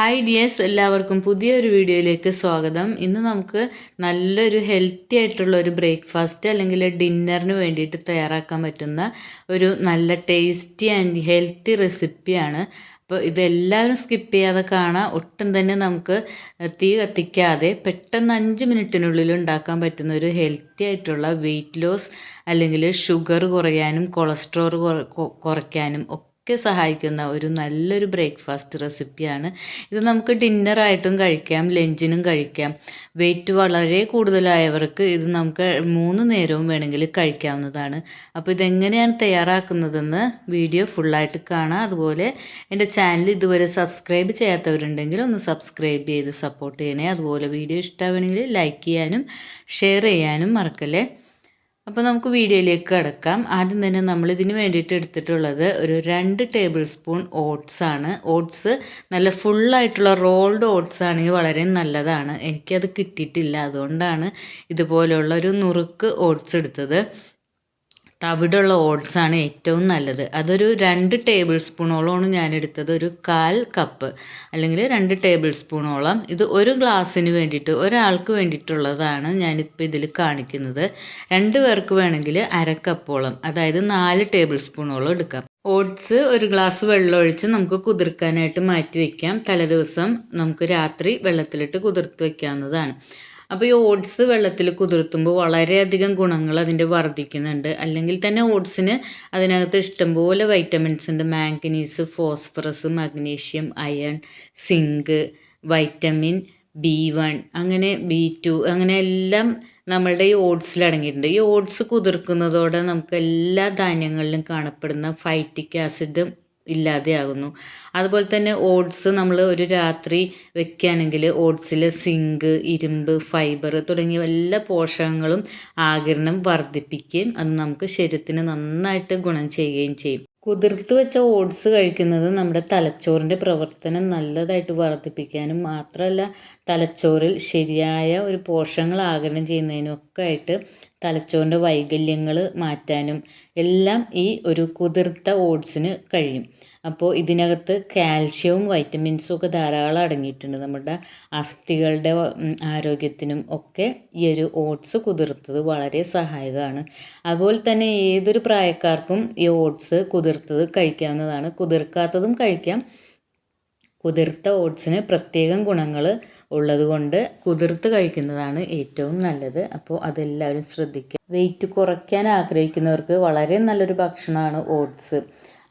Hi dears എല്ലാവർക്കും പുതിയൊരു വീഡിയോയിലേക്ക് സ്വാഗതം. ഇന്ന് നമുക്ക് നല്ലൊരു ഹെൽത്തി ആയിട്ടുള്ള ഒരു ബ്രേക്ക്ഫാസ്റ്റ് അല്ലെങ്കിൽ ഡിന്നറിന് വേണ്ടിയിട്ട് തയ്യാറാക്കാൻ പറ്റുന്ന ഒരു നല്ല ടേസ്റ്റി ആൻഡ് ഹെൽത്തി റെസിപ്പിയാണ് അപ്പോൾ ഇതെല്ലാവരും സ്കിപ്പ് ചെയ്യാതെ കാണാം. ഒട്ടും തന്നെ നമുക്ക് തീ കത്തിക്കാതെ പെട്ടെന്ന് അഞ്ച് മിനിറ്റിനുള്ളിൽ ഉണ്ടാക്കാൻ പറ്റുന്ന ഒരു ഹെൽത്തി ആയിട്ടുള്ള വെയിറ്റ് ലോസ് അല്ലെങ്കിൽ ഷുഗർ കുറയാനും കൊളസ്ട്രോൾ കുറയ്ക്കാനും ഒക്കെ ഒക്കെ സഹായിക്കുന്ന ഒരു നല്ലൊരു ബ്രേക്ക്ഫാസ്റ്റ് റെസിപ്പിയാണ്. ഇത് നമുക്ക് ഡിന്നറായിട്ടും കഴിക്കാം ലഞ്ചിനും കഴിക്കാം. വെയിറ്റ് വളരെ കൂടുതലായവർക്ക് ഇത് നമുക്ക് മൂന്ന് നേരവും വേണമെങ്കിൽ കഴിക്കാവുന്നതാണ്. അപ്പോൾ ഇതെങ്ങനെയാണ് തയ്യാറാക്കുന്നതെന്ന് വീഡിയോ ഫുള്ളായിട്ട് കാണാം. അതുപോലെ എന്റെ ചാനൽ ഇതുവരെ സബ്സ്ക്രൈബ് ചെയ്യാത്തവരുണ്ടെങ്കിൽ ഒന്ന് സബ്സ്ക്രൈബ് ചെയ്ത് സപ്പോർട്ട് ചെയ്യണേ. അതുപോലെ വീഡിയോ ഇഷ്ടമാണെങ്കിൽ ലൈക്ക് ചെയ്യാനും ഷെയർ ചെയ്യാനും മറക്കല്ലേ? അപ്പോൾ നമുക്ക് വീഡിയോയിലേക്ക് കിടക്കാം. ആദ്യം തന്നെ നമ്മൾ ഇതിന് വേണ്ടിയിട്ട് എടുത്തിട്ടുള്ളത് ഒരു രണ്ട് ടേബിൾ സ്പൂൺ ഓട്സ് ആണ്. ഓട്സ് നല്ല ഫുള്ളായിട്ടുള്ള റോൾഡ് ഓട്സ് ആണെങ്കിൽ വളരെ നല്ലതാണ്. എനിക്കത് കിട്ടിയിട്ടില്ല. അതുകൊണ്ടാണ് ഇതുപോലെയുള്ള ഒരു നുറുക്ക് ഓട്സ് എടുത്തത്. തവിടുള്ള ഓട്സാണ് ഏറ്റവും നല്ലത്. അതൊരു രണ്ട് ടേബിൾ സ്പൂണോളമാണ് ഞാൻ എടുത്തത് ഒരു കാൽ കപ്പ് അല്ലെങ്കിൽ രണ്ട് ടേബിൾ സ്പൂണോളം ഇത് ഒരു ഗ്ലാസ്സിന് വേണ്ടിയിട്ട് ഒരാൾക്ക് വേണ്ടിയിട്ടുള്ളതാണ് ഞാനിപ്പോൾ ഇതിൽ കാണിക്കുന്നത്. രണ്ട് പേർക്ക് വേണമെങ്കിൽ അരക്കപ്പോളം അതായത് നാല് ടേബിൾ സ്പൂണോളം എടുക്കാം. ഓട്സ് ഒരു ഗ്ലാസ് വെള്ളം ഒഴിച്ച് നമുക്ക് കുതിർക്കാനായിട്ട് മാറ്റി വയ്ക്കാം. തലേദിവസം നമുക്ക് രാത്രി വെള്ളത്തിലിട്ട് കുതിർത്ത് വയ്ക്കാവുന്നതാണ്. അപ്പോൾ ഈ ഓട്സ് വെള്ളത്തിൽ കുതിർത്തുമ്പോൾ വളരെയധികം ഗുണങ്ങൾ അതിന്റെ വർദ്ധിക്കുന്നുണ്ട്. അല്ലെങ്കിൽ തന്നെ ഓട്സിന് അതിനകത്ത് ഇഷ്ടംപോലെ വൈറ്റമിൻസ് ഉണ്ട്. Manganese phosphorus magnesium iron zinc vitamin B one അങ്ങനെ ബി ടു അങ്ങനെ എല്ലാം നമ്മളുടെ ഈ ഓട്സിൽ അടങ്ങിയിട്ടുണ്ട്. ഈ ഓട്സ് കുതിർക്കുന്നതോടെ നമുക്ക് എല്ലാ ധാന്യങ്ങളിലും കാണപ്പെടുന്ന ഫൈറ്റിക് ആസിഡും ഇല്ലാതെയാകുന്നു. അതുപോലെ തന്നെ ഓട്സ് നമ്മൾ ഒരു രാത്രി വെക്കുകയാണെങ്കിൽ ഓട്സിൽ സിങ്ക് ഇരുമ്പ് ഫൈബർ തുടങ്ങിയ എല്ലാ പോഷകങ്ങളും ആകിരണം വർദ്ധിപ്പിക്കുകയും അത് നമുക്ക് ശരീരത്തിന് നന്നായിട്ട് ഗുണം ചെയ്യുകയും ചെയ്യും. കുതിർത്ത് വെച്ച ഓട്സ് കഴിക്കുന്നത് നമ്മുടെ തലച്ചോറിന്റെ പ്രവർത്തനം നല്ലതായിട്ട് വർദ്ധിപ്പിക്കാനും മാത്രമല്ല തലച്ചോറിൽ ശരിയായ ഒരു പോഷകങ്ങൾ ആഗിരണം ചെയ്യുന്നതിനും ഒക്കെ ആയിട്ട് തലച്ചോറിന്റെ വൈകല്യങ്ങൾ മാറ്റാനും എല്ലാം ഈ ഒരു കുതിർത്ത ഓട്സിന് കഴിയും. അപ്പോൾ ഇതിനകത്ത് കാൽഷ്യവും വൈറ്റമിൻസും ഒക്കെ ധാരാളം അടങ്ങിയിട്ടുണ്ട്. നമ്മുടെ അസ്ഥികളുടെ ആരോഗ്യത്തിനും ഒക്കെ ഈ ഒരു ഓട്സ് കുതിർത്തത് വളരെ സഹായകമാണ്. അതുപോലെ തന്നെ ഏതൊരു പ്രായക്കാർക്കും ഈ ഓട്സ് കുതിർത്തത് കഴിക്കാവുന്നതാണ്. കുതിർക്കാത്തതും കഴിക്കാം. കുതിർത്ത ഓട്സിന് പ്രത്യേകം ഗുണങ്ങൾ ഉള്ളതുകൊണ്ട് കുതിർത്ത് കഴിക്കുന്നതാണ് ഏറ്റവും നല്ലത്. അപ്പോൾ അതെല്ലാവരും ശ്രദ്ധിക്കുക വെയിറ്റ് കുറയ്ക്കാൻ ആഗ്രഹിക്കുന്നവർക്ക് വളരെ നല്ലൊരു ഭക്ഷണമാണ് ഓട്സ്.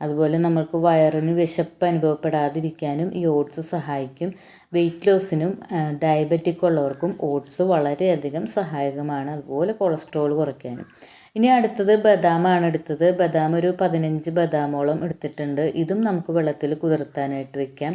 അതുപോലെ നമ്മൾക്ക് വയറിന് വിശപ്പ് അനുഭവപ്പെടാതിരിക്കാനും ഈ ഓട്സ് സഹായിക്കും. വെയിറ്റ് ലോസിനും ഡയബറ്റിക് ഉള്ളവർക്കും ഓട്സ് വളരെയധികം സഹായകമാണ്. അതുപോലെ കൊളസ്ട്രോൾ കുറയ്ക്കാനും. ഇനി അടുത്തത് ബദാമാണ് എടുത്തത്. ബദാം ഒരു പതിനഞ്ച് ബദാമോളം എടുത്തിട്ടുണ്ട്. ഇതും നമുക്ക് വെള്ളത്തിൽ കുതിർത്താനായിട്ട് വെക്കാം.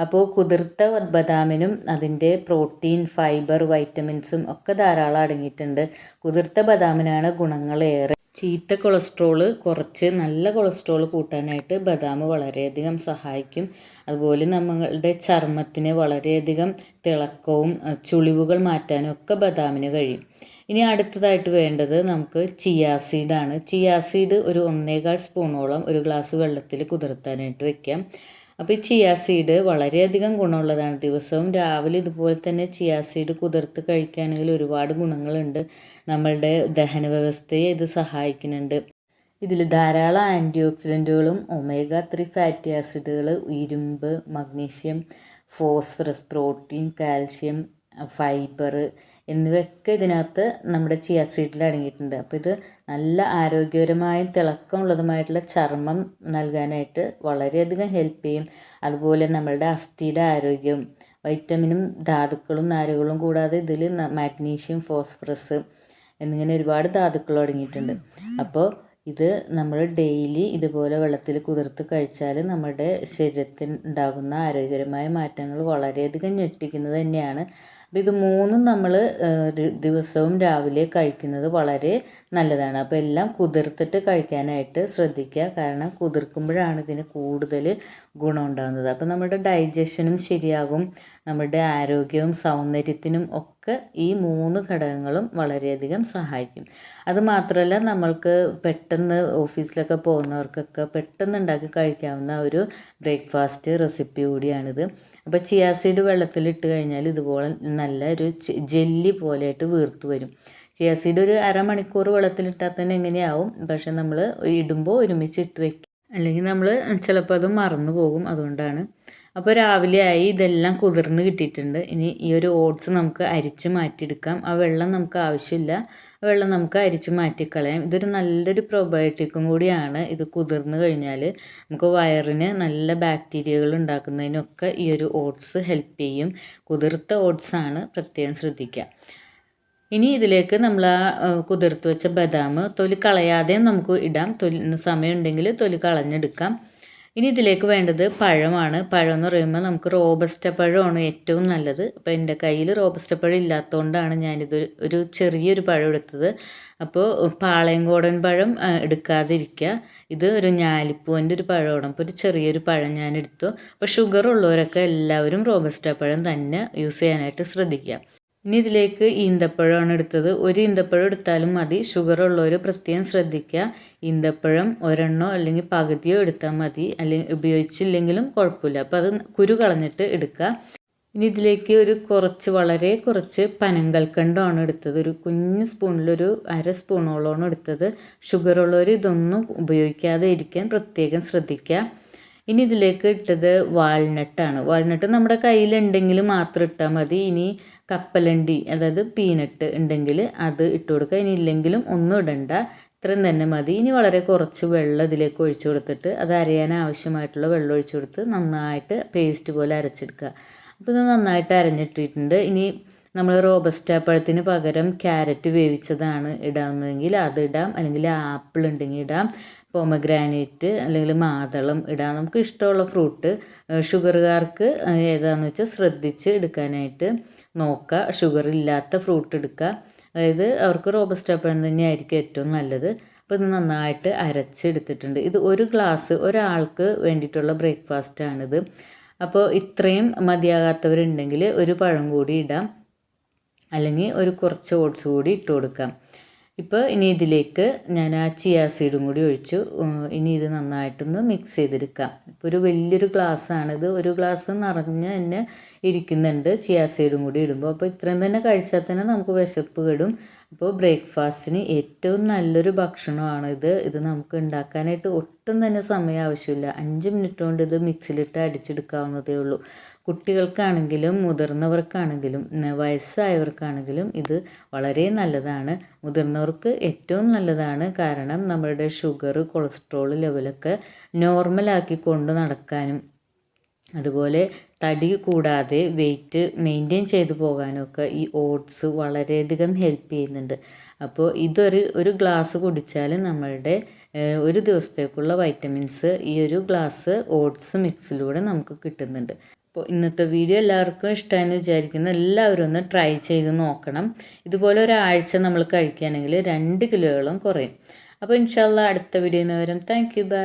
അപ്പോൾ കുതിർത്ത ബദാമിനും അതിന്റെ പ്രോട്ടീൻ ഫൈബർ വൈറ്റമിൻസും ഒക്കെ ധാരാളം അടങ്ങിയിട്ടുണ്ട്. കുതിർത്ത ബദാമിനാണ് ഗുണങ്ങളേറെ ചീത്ത കൊളസ്ട്രോൾ കുറച്ച് നല്ല കൊളസ്ട്രോൾ കൂട്ടാനായിട്ട് ബദാം വളരെയധികം സഹായിക്കും. അതുപോലെ നമ്മളുടെ ചർമ്മത്തിന് വളരെയധികം തിളക്കവും ചുളിവുകൾ മാറ്റാനും ഒക്കെ ബദാമിന് കഴിയും. ഇനി അടുത്തതായിട്ട് വേണ്ടത് നമുക്ക് ചിയാസീഡാണ് ചിയാസീഡ് ഒരു ഒന്നേകാൽ സ്പൂണോളം ഒരു ഗ്ലാസ് വെള്ളത്തിൽ കുതിർത്താനായിട്ട് വെക്കാം. അപ്പോൾ ഈ ചിയാ സീഡ് വളരെയധികം ഗുണമുള്ളതാണ്. ദിവസവും രാവിലെ ഇതുപോലെ തന്നെ ചിയാ സീഡ് കുതിർത്ത് കഴിക്കുകയാണെങ്കിൽ ഒരുപാട് ഗുണങ്ങളുണ്ട്. നമ്മളുടെ ദഹന വ്യവസ്ഥയെ ഇത് സഹായിക്കുന്നുണ്ട്. ഇതിൽ ധാരാളം ആന്റി ഓക്സിഡന്റുകളും ഒമേഗ ത്രീ ഫാറ്റി ആസിഡുകൾ ഇരുമ്പ് magnesium phosphorus protein calcium fibre എന്നിവയൊക്കെ ഇതിനകത്ത് നമ്മുടെ ചിയ സീഡിൽ അടങ്ങിയിട്ടുണ്ട്. അപ്പോൾ ഇത് നല്ല ആരോഗ്യപരമായും തിളക്കമുള്ളതുമായിട്ടുള്ള ചർമ്മം നൽകാനായിട്ട് വളരെയധികം ഹെൽപ്പ് ചെയ്യും. അതുപോലെ നമ്മളുടെ അസ്ഥിയുടെ ആരോഗ്യം വൈറ്റമിനും ധാതുക്കളും നാരുകളും കൂടാതെ ഇതിൽ മാഗ്നീഷ്യം ഫോസ്ഫറസ് എന്നിങ്ങനെ ഒരുപാട് ധാതുക്കൾ അടങ്ങിയിട്ടുണ്ട്. അപ്പോൾ ഇത് നമ്മൾ ഡെയിലി ഇതുപോലെ വെള്ളത്തിൽ കുതിർത്ത് കഴിച്ചാൽ നമ്മുടെ ശരീരത്തിൽ ഉണ്ടാകുന്ന ആരോഗ്യകരമായ മാറ്റങ്ങൾ വളരെയധികം ഞെട്ടിക്കുന്നത് തന്നെയാണ്. അപ്പോൾ ഇത് മൂന്നും നമ്മൾ ദിവസവും രാവിലെ കഴിക്കുന്നത് വളരെ നല്ലതാണ്. അപ്പോൾ എല്ലാം കുതിർത്തിട്ട് കഴിക്കാനായിട്ട് ശ്രദ്ധിക്കുക. കാരണം കുതിർക്കുമ്പോഴാണ് ഇതിന് കൂടുതൽ ഗുണം ഉണ്ടാകുന്നത് അപ്പോൾ നമ്മുടെ ഡൈജഷനും ശരിയാകും. നമ്മുടെ ആരോഗ്യവും സൗന്ദര്യത്തിനും ഒക്കെ ഈ മൂന്ന് ഘടകങ്ങളും വളരെയധികം സഹായിക്കും. അത് മാത്രമല്ല നമ്മൾക്ക് പെട്ടെന്ന് ഓഫീസിലൊക്കെ പോകുന്നവർക്കൊക്കെ പെട്ടെന്ന് ഉണ്ടാക്കി കഴിക്കാവുന്ന ഒരു ബ്രേക്ക്ഫാസ്റ്റ് റെസിപ്പി കൂടിയാണിത്. അപ്പോൾ ചിയാസീഡ് വെള്ളത്തിലിട്ട് കഴിഞ്ഞാൽ ഇതുപോലെ നല്ല ഒരു ജെല്ലി പോലെയായിട്ട് വീർത്ത് വരും. ചിയാസീഡ് ഒരു അരമണിക്കൂർ വെള്ളത്തിലിട്ടാൽ തന്നെ എങ്ങനെയാവും? പക്ഷെ നമ്മൾ ഇടുമ്പോൾ ഒരുമിച്ച് ഇട്ട് വെക്കും അല്ലെങ്കിൽ നമ്മൾ ചിലപ്പോൾ അത് മറന്നു പോകും അതുകൊണ്ടാണ്. അപ്പോൾ രാവിലെ ആയി ഇതെല്ലാം കുതിർന്ന് കിട്ടിയിട്ടുണ്ട്. ഇനി ഈ ഒരു ഓട്സ് നമുക്ക് അരിച്ച് മാറ്റിയെടുക്കാം. ആ വെള്ളം നമുക്ക് ആവശ്യമില്ല. ആ വെള്ളം നമുക്ക് അരിച്ച് മാറ്റിക്കളയാം. ഇതൊരു നല്ലൊരു പ്രൊബയോട്ടിക്കും കൂടിയാണ് ഇത് കുതിർന്ന് കഴിഞ്ഞാൽ. നമുക്ക് വയറിന് നല്ല ബാക്ടീരിയകൾ ഉണ്ടാക്കുന്നതിനൊക്കെ ഈ ഒരു ഓട്സ് ഹെൽപ്പ് ചെയ്യും. കുതിർത്ത ഓട്സാണ് പ്രത്യേകം ശ്രദ്ധിക്കുക. ഇനി ഇതിലേക്ക് നമ്മൾ ആ കുതിർത്ത് വെച്ച ബദാം തൊലി കളയാതെ നമുക്ക് ഇടാം. തൊലി സമയമുണ്ടെങ്കിൽ തൊലി കളഞ്ഞെടുക്കാം. ഇനി ഇതിലേക്ക് വേണ്ടത് പഴമാണ്. പഴം എന്ന് പറയുമ്പോൾ നമുക്ക് റോബസ്റ്റ പഴമാണ് ഏറ്റവും നല്ലത്. അപ്പോൾ എന്റെ കയ്യിൽ റോബസ്റ്റ പഴം ഇല്ലാത്തതുകൊണ്ടാണ് ഞാനിത് ഒരു ചെറിയൊരു പഴം എടുത്തത്. അപ്പോൾ പാളയംകോടൻ പഴം എടുക്കാതിരിക്കുക. ഇത് ഒരു ഞാലിപ്പൂവിന്റെ ഒരു പഴമാണ്. അപ്പോൾ ഒരു ചെറിയൊരു പഴം ഞാൻ എടുത്തു അപ്പോൾ ഷുഗർ ഉള്ളവരൊക്കെ എല്ലാവരും റോബസ്റ്റ പഴം തന്നെ യൂസ് ചെയ്യാനായിട്ട് ശ്രദ്ധിക്കുക. ഇനി ഇതിലേക്ക് ഈന്തപ്പഴമാണ് എടുത്തത്. ഒരു ഈന്തപ്പഴം എടുത്താലും മതി. ഷുഗർ ഉള്ളവർ പ്രത്യേകം ശ്രദ്ധിക്കുക. ഈന്തപ്പഴം ഒരെണ്ണോ അല്ലെങ്കിൽ പകുതിയോ എടുത്താൽ മതി. അല്ലെങ്കിൽ ഉപയോഗിച്ചില്ലെങ്കിലും കുഴപ്പമില്ല. അപ്പോൾ അത് കുരു കളഞ്ഞിട്ട് എടുക്കുക. ഇനി ഇതിലേക്ക് ഒരു കുറച്ച് വളരെ കുറച്ച് പനങ്കൽക്കണ്ടമാണ് എടുത്തത്. ഒരു കുഞ്ഞ് സ്പൂണിലൊരു അര സ്പൂണോളമാണ് എടുത്തത്. ഷുഗർ ഉള്ളവർ ഇതൊന്നും ഉപയോഗിക്കാതെ ഇരിക്കാൻ പ്രത്യേകം ശ്രദ്ധിക്കുക. ഇനി ഇതിലേക്ക് ഇട്ടത് വാൾനട്ടാണ്. വാൾനട്ട് നമ്മുടെ കയ്യിലുണ്ടെങ്കിൽ മാത്രം ഇട്ടാൽ മതി. ഇനി കപ്പലണ്ടി അതായത് പീനട്ട് ഉണ്ടെങ്കിൽ അത് ഇട്ട് കൊടുക്കുക. ഇനി ഇല്ലെങ്കിലും ഒന്നും ഇടണ്ട. ഇത്രയും തന്നെ മതി. ഇനി വളരെ കുറച്ച് വെള്ളം ഇതിലേക്ക് ഒഴിച്ചു കൊടുത്തിട്ട് അത് അരയാൻ ആവശ്യമായിട്ടുള്ള വെള്ളം ഒഴിച്ചു കൊടുത്ത് നന്നായിട്ട് പേസ്റ്റ് പോലെ അരച്ചെടുക്കുക. അപ്പോൾ ഇത് നന്നായിട്ട് അരഞ്ഞിട്ടിട്ടുണ്ട്. ഇനി നമ്മൾ റോബസ്റ്റ പഴത്തിന് പകരം ക്യാരറ്റ് വേവിച്ചതാണ് ഇടാവുന്നതെങ്കിൽ അത് ഇടാം. അല്ലെങ്കിൽ ആപ്പിൾ ഉണ്ടെങ്കിൽ ഇടാം. പോമഗ്രാനൈറ്റ് അല്ലെങ്കിൽ മാതളം ഇടാം. നമുക്ക് ഇഷ്ടമുള്ള ഫ്രൂട്ട് ഷുഗറുകാർക്ക് ഏതാണെന്ന് വെച്ചാൽ ശ്രദ്ധിച്ച് എടുക്കാനായിട്ട് നോക്കുക. ഷുഗർ ഇല്ലാത്ത ഫ്രൂട്ട് എടുക്കുക. അതായത് അവർക്ക് റോബസ്റ്റ പഴം തന്നെയായിരിക്കും ഏറ്റവും നല്ലത്. അപ്പോൾ ഇത് നന്നായിട്ട് അരച്ചെടുത്തിട്ടുണ്ട്. ഇത് ഒരു ഗ്ലാസ് ഒരാൾക്ക് വേണ്ടിയിട്ടുള്ള ബ്രേക്ക്ഫാസ്റ്റാണിത്. അപ്പോൾ ഇത്രയും മതിയാകാത്തവരുണ്ടെങ്കിൽ ഒരു പഴം കൂടി ഇടാം. അല്ലെങ്കിൽ ഒരു കുറച്ച് ഓട്സ് കൂടി ഇട്ട് കൊടുക്കാം. ഇപ്പോൾ ഇനി ഇതിലേക്ക് ഞാൻ ആ ചിയാ സീഡും കൂടി ഒഴിച്ചു. ഇനി ഇത് നന്നായിട്ടൊന്ന് മിക്സ് ചെയ്തെടുക്കാം. ഇപ്പോൾ ഒരു വലിയൊരു ഗ്ലാസ്സാണിത് ഒരു ഗ്ലാസ് നിറഞ്ഞ് തന്നെ ഇരിക്കുന്നുണ്ട്. ചിയാ സീഡും കൂടി ഇടുമ്പോൾ അപ്പോൾ ഇത്രയും തന്നെ കഴിച്ചാൽ തന്നെ നമുക്ക് വിശപ്പ് കെടും. അപ്പോൾ ബ്രേക്ക്ഫാസ്റ്റിന് ഏറ്റവും നല്ലൊരു ഭക്ഷണമാണ് ഇത്. ഇത് നമുക്ക് ഉണ്ടാക്കാനായിട്ട് ഒട്ടും തന്നെ സമയം ആവശ്യമില്ല. അഞ്ച് മിനിറ്റ് കൊണ്ട് ഇത് മിക്സിയിലിട്ട് അടിച്ചെടുക്കാവുന്നതേ ഉള്ളൂ. കുട്ടികൾക്കാണെങ്കിലും മുതിർന്നവർക്കാണെങ്കിലും വയസ്സായവർക്കാണെങ്കിലും ഇത് വളരെ നല്ലതാണ്. മുതിർന്നവർക്ക് ഏറ്റവും നല്ലതാണ്. കാരണം നമ്മളുടെ ഷുഗർ കൊളസ്ട്രോൾ ലെവലൊക്കെ നോർമലാക്കി കൊണ്ട് നടക്കാനും അതുപോലെ തടി കൂടാതെ വെയിറ്റ് മെയിന്റെയിൻ ചെയ്തു പോകാനൊക്കെ ഈ ഓട്സ് വളരെയധികം ഹെൽപ്പ് ചെയ്യുന്നുണ്ട്. അപ്പോൾ ഇതൊരു ഒരു ഗ്ലാസ് കുടിച്ചാൽ നമ്മളുടെ ഒരു ദിവസത്തേക്കുള്ള വൈറ്റമിൻസ് ഈ ഒരു ഗ്ലാസ് ഓട്സ് മിക്സിലൂടെ നമുക്ക് കിട്ടുന്നുണ്ട്. അപ്പോൾ ഇന്നത്തെ വീഡിയോ എല്ലാവർക്കും ഇഷ്ടമായെന്ന് വിചാരിക്കുന്നു. എല്ലാവരും ഒന്ന് ട്രൈ ചെയ്ത് നോക്കണം. ഇതുപോലെ ഒരാഴ്ച നമ്മൾ കഴിക്കുകയാണെങ്കിൽ രണ്ട് കിലോയോളം കുറയും. അപ്പോൾ ഇൻഷാല്ല അടുത്ത വീഡിയോയിൽ വരും. Thank you by